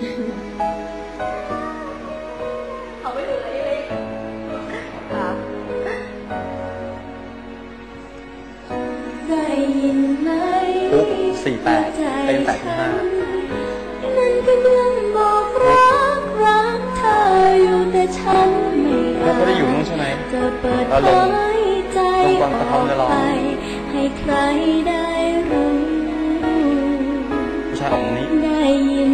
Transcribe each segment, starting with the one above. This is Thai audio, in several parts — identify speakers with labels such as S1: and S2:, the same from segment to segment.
S1: เขาไม่ถึงอะไรเลยค่ะ
S2: ได้ยินไหม
S3: ปุ๊บสี่แปดเป็นแปดที่ห้า
S2: มันกำลังบอกรักรักเธออยู่แต่ฉันไม่อา
S3: แล้ว
S2: จ
S3: ก็ได้อยู่นู่นใช่ไหม
S2: จะเปิด
S3: แล้วลง
S2: เผยใจ
S3: ลงวางกระท้อง
S2: ไปให้ใครได้รู้
S3: ผู้ชายอองนี้
S2: ได้ยิน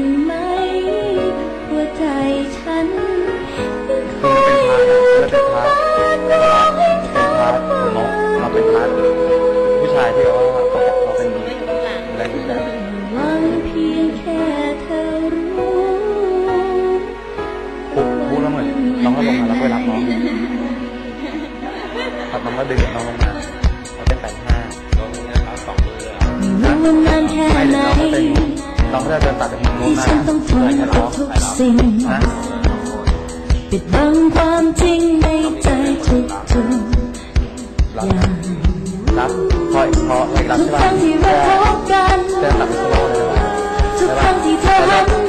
S3: แค่ไม่
S2: ไหน
S3: เราก็จะตัดจากมุมนู้น
S2: ที่
S3: มา
S2: ฉันต้องทน
S3: แล้
S2: ว
S3: นะ
S2: ปิดบังความจริงในใจทุกทุกอย่าง
S3: รับคอพอพอรับ
S2: ทุก
S3: ใช่
S2: ค
S3: ป่ะ
S2: รั้งที่เราพบกัน
S3: เดินตัดเป็นสโลว์เลยนะ
S2: ทุกครั้งที่เธอหัน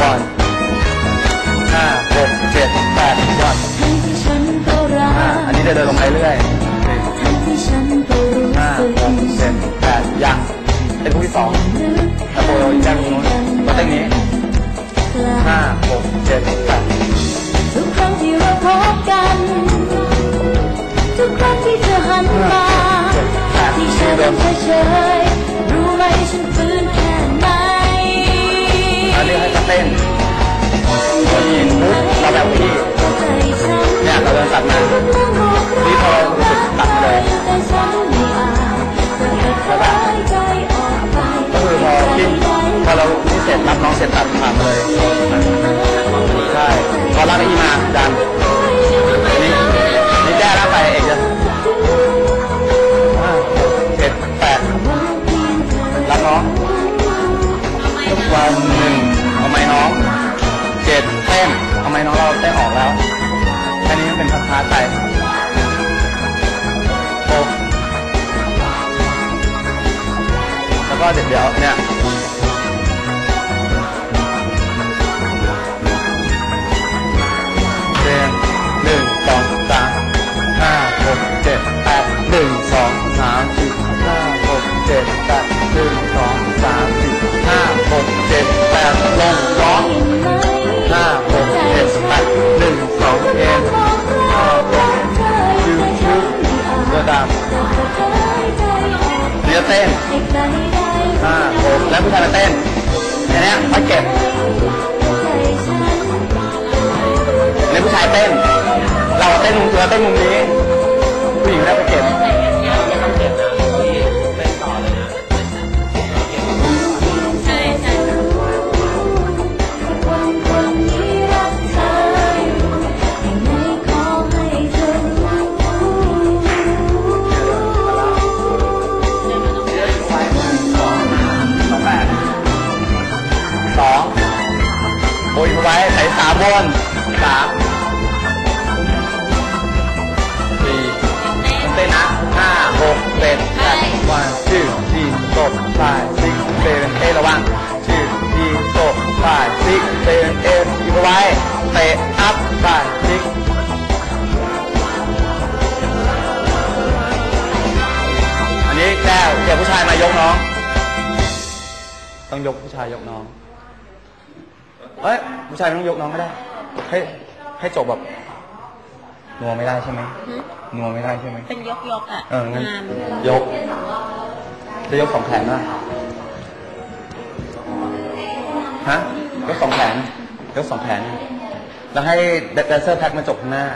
S2: วันห้าห
S3: กเจ็ดแปดยอด
S2: ทั้งที่ฉันก็รั
S3: อ่ากอันนี้จะเดินลงไปเรื่อย
S2: ทั้งที่ฉันก็รู้
S3: ห้า
S2: สึก
S3: หกเจ็ดแปดยังเป็นคู่ที่สอง
S2: ลึก
S3: ตะโบอีกด้านนู้นก็เต้นนี้
S2: กลา
S3: ห้าหกเจ็ดแปด
S2: ทุกครั้งที่เราพบกัน ทุกครั้งที่เธอหันมา
S3: เจ็ดแปด
S2: ที่
S3: ที่
S2: ฉัน
S3: เดิม
S2: เฉยๆรู้ไหมฉันฟื้นแค่ไหน
S3: เขาเต้นคนยินปุ๊บเราแบบพี่เนี่ยเราเดินตัดมานี่พอ ก็เดี๋
S2: ย
S3: วเดียวเนี่ยเจ็ดหนึ่งสองสามห้าหกเจ็ดแปดหนึ่งสองสามสี่ห้าหกเจ็ดแปดหนึ่งสองสามสี่ห้าหกเจ็ดแปดลงร้องห้าหกเจ็ดแปดหนึ่งสองเอ็นห้าหกยืนยืนเรือดำเรือเต้น ผู้ชายมาเต้นแค่เนี้ยค่อยเก็บแล้วผู้ชายเต้น เราเต้นมุมเรือเต้นมุมนี้
S2: วน
S3: สามสี่เต้นนะห้าหกเจ็ดแปดวันชื่อที่ตฝ่ายซิกเซเวนเอระวังชื่อที่ตฝ่ายซิกเซเวนเออยู่ไว้เตะอัพฝ่ายซิกอันนี้แก้วเดี๋ยวผู้ชายมายกน้อง ต้องยกผู้ชายยกน้อง เอ้ยผู้ชายไม่ต้องยกน้องก็ได้ ให้ให้จบแบบนัวไม่ได้ใช่ไหมนัวไม่ได้ใช่ไหม
S1: เป็นยกยกๆอะ
S3: เอองั้น
S1: งาน
S3: ยก จะยกสองแขนนะฮะยกสองแขนยกสองแขนแล้วให้แดนเซอร์แพ็คมาจบข้างหน้า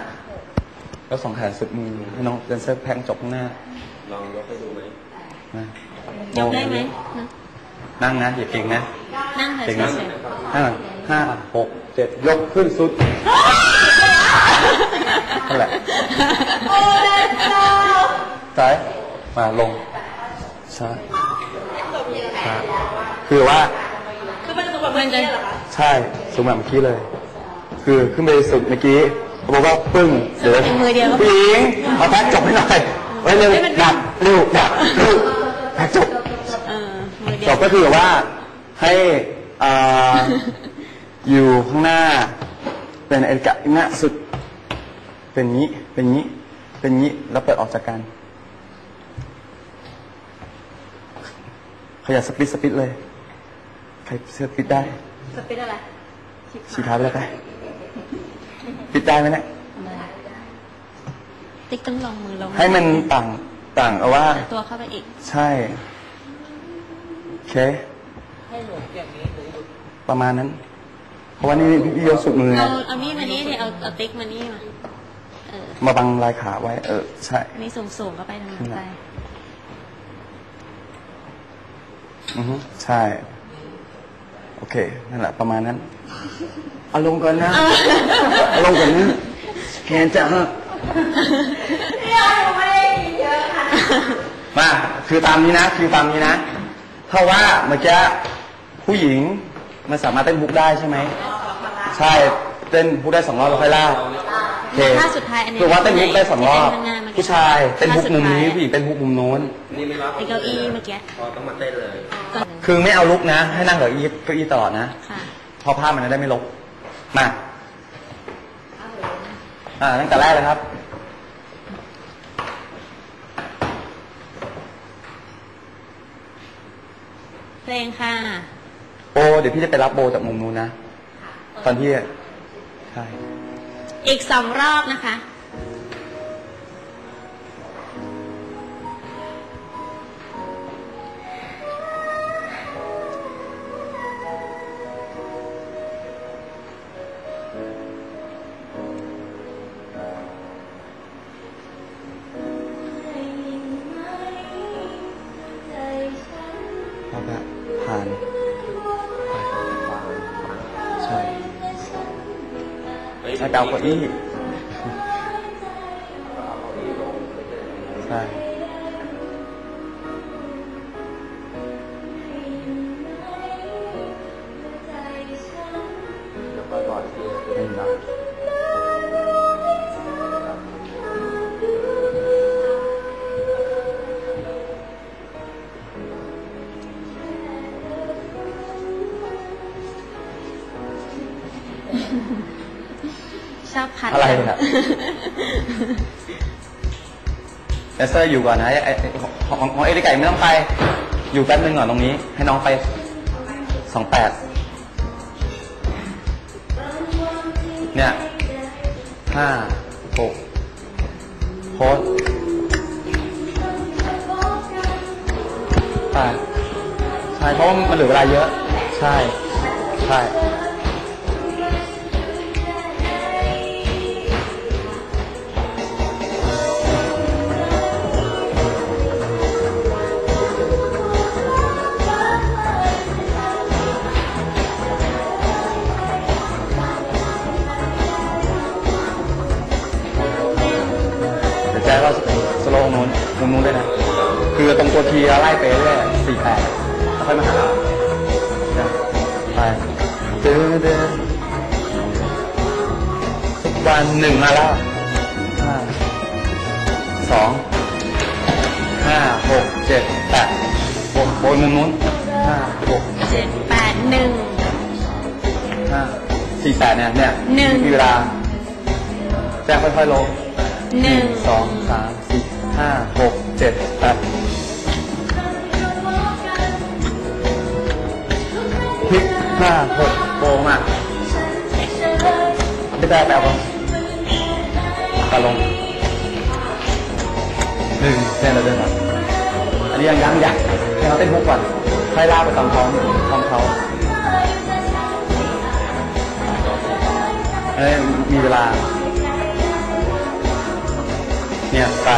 S3: แล้วสองแขนสุดมือให้น้องแดนเซอร์แพงจบข้างหน้า
S4: ลองยกให้ดูไหม
S3: นะ
S1: ยกได้ไหมนะ
S3: นั่งนะอย่าเก่งนะ
S1: นั่งเฉ
S3: เก่งนะ
S1: ย
S3: ห้าห้าหกเจ็ดยกขึ้นสุดนั่นแหละ
S1: ๆโอ้ได้เจ้า
S3: ซ้ายมาลงซ้ายซ้ายคือว่า
S1: คือเป็นตัวแบบเพื่อนจะ
S3: ใช่สูงแบบเมื่อกี้เลย คือขึ้นไปสุดเมื่อกี้บอกว่าปึ้งเดี๋ยว
S1: เป็นมือเดียวก็
S3: ผู้หญิงเอาแพ็กจบให้หน่อยไว้เร็วดับเร็วดับเร็วแพ็กจบ
S1: เออมือเดี
S3: จ
S1: ยว
S3: บก็คือว่าให้อ่า อยู่ข้างหน้า เป็นเอกะหน้าสุด เป็นงี้ เป็นงี้ เป็นงี้ แล้วเปิดออกจากกัน ขยับสปิดสปิดเลย ใครสปิดได้
S1: สปิดอะไร
S3: ชี้เท้าไปแล้วไปปิดได้ไหมเนี่ย
S1: ติ๊กต้องลองมือลง
S3: ให้มันต่างต่างเอาว่า
S1: ตัวเข้าไปอีก
S3: ใช่โอเคประมาณนั้นเพ ราะว่านี่พี่ยกสุดมือ
S1: เอา
S3: นะ
S1: เอานี่มานี่ดิเอาเอาติ๊กมานี่มาเออ
S3: มาบังลายขาไว้ เออ ใช่
S1: นี่สูงสูงๆก็ไปทางนั้นไป
S3: อือฮึใช่ โอเค นั่นแหละประมาณนั้น เอาลงก่อนนะ เอาลงก่อนนะแขนจะฮะมา คือตามนี้นะ คือตามนี้นะถ้าว่าเมื่อกี้ผู้หญิงมันสามารถเต้นฮุกได้ใช่ไหม ใช่เต้นฮุกได้สองรอบแล้วค่อยลากโอเค
S1: ท่าสุดท้ายอันนี้
S3: คือว่าเต้นฮุกได้สองรอบ
S1: ที่เต้นข้างหน้าเมื่อกี้
S3: ผู้ชายเต้นฮุกมุมนี้
S1: ท่าสุดท้าย
S3: ผู้หญิงเต้นฮุกมุมโน้น
S4: นี่ไม่รับ
S1: ไอ้เก้าอี้เมื่อกี้
S4: พอต้องมาเต้นเลย
S1: ก่อน
S3: คือไม่เอาลุกนะ ให้นั่งกับเก้าอี้เก้าอี้ตลอดนะ
S1: ค่ะ
S3: เพอภาพมันจะได้ไม่ลบมาอ่าตั้งแต่แรกเลยครับ
S1: เพลงค่ะ
S3: โบเดี๋ยวพี่จะไปรับโบจากมุมนู้นนะ ตอนที่ใช่
S1: อีกสองรอบนะคะ
S3: แล้ ให้ไปเอาเก้าอี้ใช่ไม่มีนะ
S1: ชอบพัด
S3: อะไรเนี่ยเอสเตอร์อยู่ก่อนนะไอ้ไอ้ของของของเอริกไก่ไม่ต้องไป อยู่แป๊บนึงก่อนตรงนี้ ให้น้องไปสองแปดเนี่ยห้าหกโพสใช่ใช่เพราะว่ามันเหลือเวลาเยอะ ใช่ ใช่ คือตรงตัวทีไล่ไปเรื่อยสี่แปดแล้วค่อยมาหาเราไปเดินเดินวันหนึ่งมาแล้วห้าสองห้าหกเจ็ดแปดบโบนมุมนู้นห้าหก
S1: เจ็ดแปดหนึ่ง
S3: ห้าสี่แปดเนี่ยเนี่ย
S1: หนึ่ง
S3: มีเวลาแจ้งค่อยๆลง
S1: หนึ่ง
S3: สองสามสี่ห้าหกเจ็ดแปด พลิกห้าหกโกงอะไม่ได้แปลว่าตาลงหนึ่งเส้นเราเดินก่อนอันนี้ยังยังยังให้เราเต้นฮุกก่อนให้ลากไปตามท้องท้องเขาเอ้ยมีเวลา เนี่ยใส่